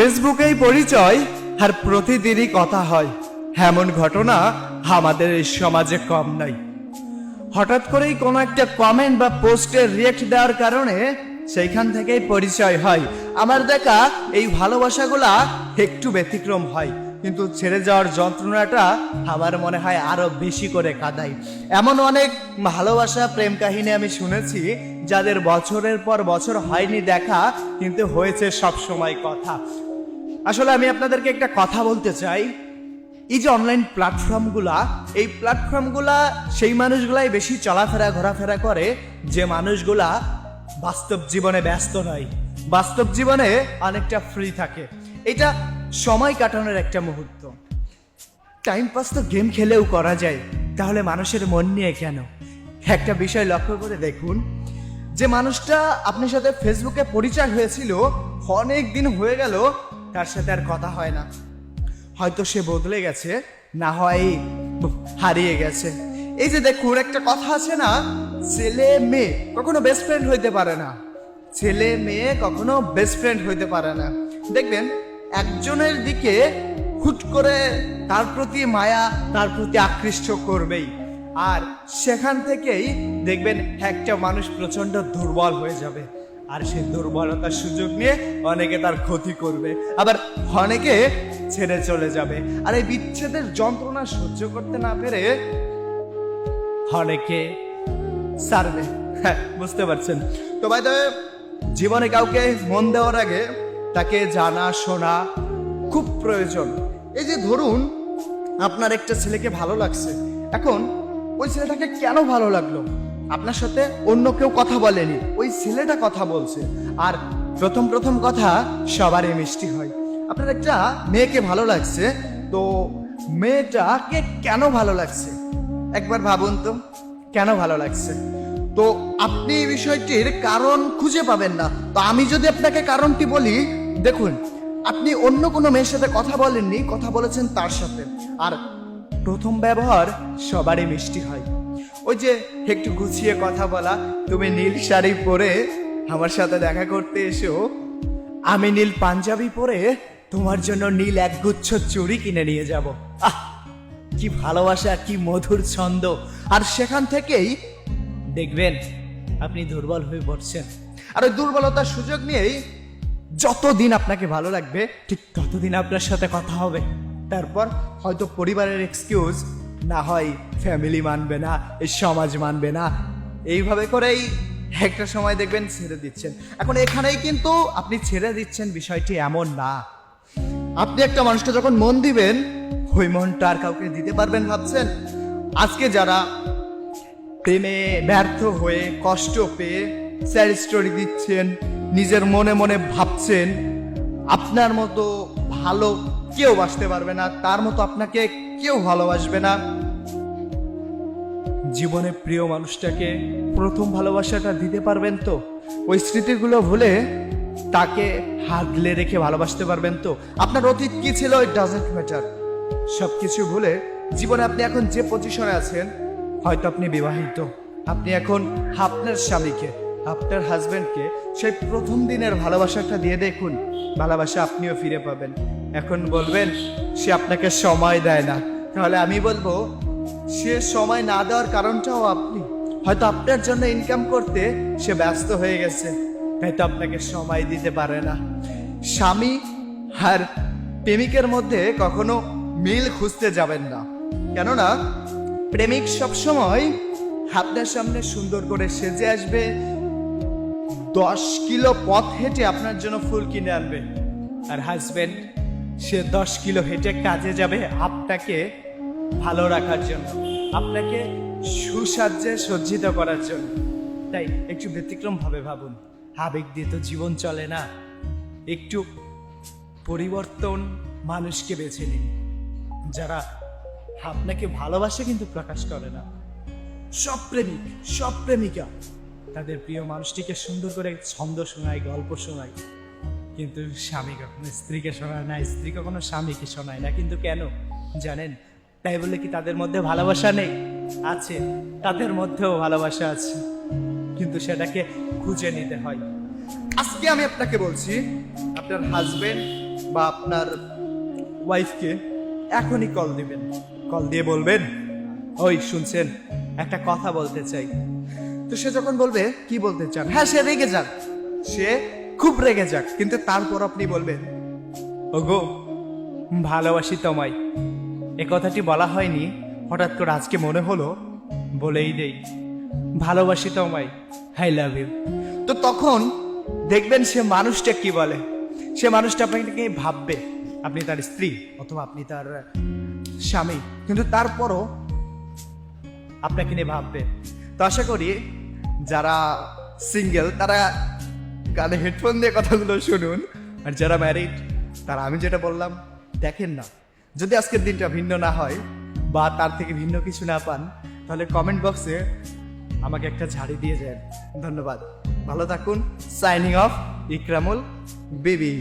ফেসবুকেই পরিচয়, আর প্রতিদিনই কথা হয়। এমন ঘটনা আমাদের এই সমাজে কম নাই। হঠাৎ করেই কোনো একটা কমেন্ট বা পোস্টে রিয়েক্ট দেওয়ার কারণে সেইখান থেকেই পরিচয় হয়। আমার দেখা এই ভালোবাসাগুলা একটু ব্যতিক্রম হয়, কিন্তু ছেড়ে যাওয়ার যন্ত্রণাটা আমার মনে হয় আরও বেশি করে কাঁদাই এমন অনেক ভালোবাসা প্রেম কাহিনী আমি শুনেছি, যাদের বছরের পর বছর হয়নি দেখা, কিন্তু হয়েছে সব সময় কথা। আসলে আমি আপনাদেরকে একটা কথা বলতে চাই। এই যে অনলাইন প্ল্যাটফর্মগুলা এই প্ল্যাটফর্মগুলা সেই মানুষগুলাই বেশি চলাফেরা, ঘোরাফেরা করে যে মানুষগুলা বাস্তব জীবনে ব্যস্ত নয়। বাস্তব জীবনে অনেকটা ফ্রি থাকে। এটা সময় কাটানোর একটা মুহূর্ত। টাইম পাস তো গেম খেলেও করা যায়। তাহলে মানুষের মন নিয়ে কেন? একটা বিষয় লক্ষ্য করে দেখুন। যে মানুষটা আপনার সাথে ফেসবুকে পরিচয় হয়েছিল অনেক দিন হয়ে গেল তার সাথে আর কথা হয় না। হয়তো সে বদলে গেছে, না হয় হারিয়ে গেছে। এই যে দেখুন একটা কথা আছে না, ছেলে মেয়ে কখনো বেস্ট ফ্রেন্ড হইতে পারে না। ছেলে মেয়ে কখনো বেস্ট ফ্রেন্ড হইতে পারে না। দেখবেন, একজনের দিকে হুট করে তার প্রতি মায়া, তার প্রতি আকৃষ্ট করবেই। আর সেখান থেকেই দেখবেন, একটা মানুষ প্রচণ্ড দুর্বল হয়ে যাবে। আর সেই দুর্বলতার সুযোগ নিয়ে অনেকে তার ক্ষতি করবে। আবার অনেকে ছেড়ে চলে যাবে। আর এই বিচ্ছেদের যন্ত্রণা সহ্য করতে না পেরে অনেকে সারবে। হ্যাঁ বুঝতে পারছেন। তো ভাই জীবনে কাউকে মন দেওয়ার আগে তাকে জানা, শোনা খুব প্রয়োজন। এই যে ধরুন, আপনার একটা ছেলেকে ভালো লাগছে। এখন ওই ছেলেটাকে কেন ভালো লাগল? আপনার সাথে অন্য কেউ কথা বলেনি। ওই ছেলেটা কথা বলছে। আর প্রথম প্রথম কথা সবারই মিষ্টি হয়। আপনার একটা মেয়েকে ভালো লাগছে। তো মেয়েটাকে কেন ভালো লাগছে? একবার ভাবুন তো, কেন ভালো লাগছে? তো আপনি এই বিষয়টির কারণ খুঁজে পাবেন না। তো আমি যদি আপনাকে কারণটি বলি, দেখুন, আপনি অন্য কোনো মেয়ের সাথে কথা বলেননি, কথা বলেছেন তার সাথে। আর প্রথম ব্যবহার সবারই মিষ্টি হয়। ওই যে একটু গুছিয়ে কথা বলা, তুমি নীল শাড়ি পরে আমার সাথে দেখা করতে এসো। আমি নীল পাঞ্জাবি পরে তোমার জন্য নীল একগুচ্ছ চুড়ি কিনে নিয়ে যাব। আহ, কি ভালোবাসা, কি মধুর ছন্দ। আর সেখান থেকেই দেখবেন আপনি দুর্বল হয়ে পড়ছেন। আর ওই দুর্বলতার সুযোগ নিয়েই যতদিন আপনাকে ভালো লাগবে, ঠিক ততদিন আপনার সাথে কথা হবে। তারপর হয়তো পরিবারের এক্সকিউজ না হয় ফ্যামিলি মানবে না, এই সমাজ মানবে না। এইভাবে করেই একটা সময় দেখবেন ছেড়ে দিচ্ছেন। এখন এখানেই কিন্তু আপনি ছেড়ে দিচ্ছেন বিষয়টি এমন না। আপনি একটা মানুষকে যখন মন দিবেন, ওই মনটা আর কাউকে দিতে পারবেন ভাবছেন? আজকে যারা প্রেমে ব্যর্থ হয়ে কষ্ট পেয়ে স্যাড স্টোরি দিচ্ছেন, নিজের মনে মনে ভাবছেন, আপনার মতো ভালো কেউ বাসতে পারবে না, তার মতো আপনাকে কেউ ভালোবাসবে না। জীবনে প্রিয় মানুষটাকে প্রথম ভালোবাসাটা দিতে পারবেন তো? ওই স্মৃতিগুলো ভুলে তাকে হাগলে রেখে ভালোবাসতে পারবেন তো? আপনার অতীত কি ছিল ইট ডাজেন্ট ম্যাটার সব কিছু ভুলে জীবনে আপনি এখন যে পজিশনে আছেন, হয়তো আপনি বিবাহিত। আপনি এখন আপনার স্বামীকে, আপনার হাজবেন্ডকে সেই প্রথম দিনের ভালোবাসাটা দিয়ে দেখুন। ভালোবাসা আপনিও ফিরে পাবেন। এখন বলবেন, সে আপনাকে সময় দেয় না। তাহলে আমি বলব, সে সময় না দেওয়ার কারণটাও আপনি। হয়তো আপনার জন্য ইনকাম করতে সে ব্যস্ত হয়ে গেছে, হয়তো আপনাকে সময় দিতে পারে না। স্বামী আর প্রেমিকের মধ্যে কখনো মিল খুঁজতে যাবেন না। কেননা, প্রেমিক সবসময় আপনার সামনে সুন্দর করে সেজে আসবে, দশ কিলো পথ হেঁটে আপনার জন্য ফুল কিনে আনবে। আর হাজবেন্ড সে দশ কিলো হেঁটে কাজে যাবে আপনাকে ভালো রাখার জন্য, আপনাকে সুসাজ্যে সজ্জিত করার জন্য। তাই একটু ব্যতিক্রম ভাবে ভাবুন আবেগ দিয়ে তো জীবন চলে না। একটু পরিবর্তন মানুষকে বেছে নিন। যারা আপনাকে ভালোবাসে কিন্তু প্রকাশ করে না। সব প্রেমিক, সব প্রেমিকা। তাদের প্রিয় মানুষটিকে সুন্দর করে ছন্দ শোনায়, গল্প শোনায়। কিন্তু স্বামী কখনো, স্ত্রীকে শোনায় না, স্ত্রী কখনো স্বামীকে শোনায় না। কিন্তু কেন? জানেন? তাই বলে কি তাদের মধ্যে ভালোবাসা নেই? আছে, তাদের মধ্যেও ভালোবাসা আছে। কিন্তু সেটাকে খুঁজে নিতে হয়। আজকে আমি আপনাকে বলছি, আপনার হাজবেন্ড বা আপনার ওয়াইফকে এখনই কল দিবেন। কল দিয়ে বলবেন, ওই, শুনছেন? একটা কথা বলতে চাই। তো সে যখন বলবে, কি বলতে চান? হ্যাঁ সে রেগে যান সে খুব রেগে যাক, কিন্তু তারপর আপনি বলবেন, ওগো, ভালোবাসি তোমায়। এ কথাটি বলা হয়নি, হঠাৎ করে আজকে মনে হলো, বলেই দেই, ভালোবাসি তোমায় আই লাভ ইউ তো তখন দেখবেন সে মানুষটা কি বলে? সে মানুষটা আপনাকে ভাববে, আপনি তার স্ত্রী অথবা আপনি তার স্বামী, কিন্তু তারপরও আপনাকে নিয়ে ভাববে। তো আশা করি যারা সিঙ্গেল, তারা কানে হেডফোন দিয়ে কথাগুলো শুনুন। আর যারা ম্যারিড তারা আমি যেটা বললাম, দেখেন না, যদি আজকের দিনটা ভিন্ন না হয় বা তার থেকে ভিন্ন কিছু না পান, তাহলে কমেন্ট বক্সে আমাকে একটা ঝাড়ি দিয়ে যান। ধন্যবাদ। ভালো থাকুন। Signing off Ikramul Baby.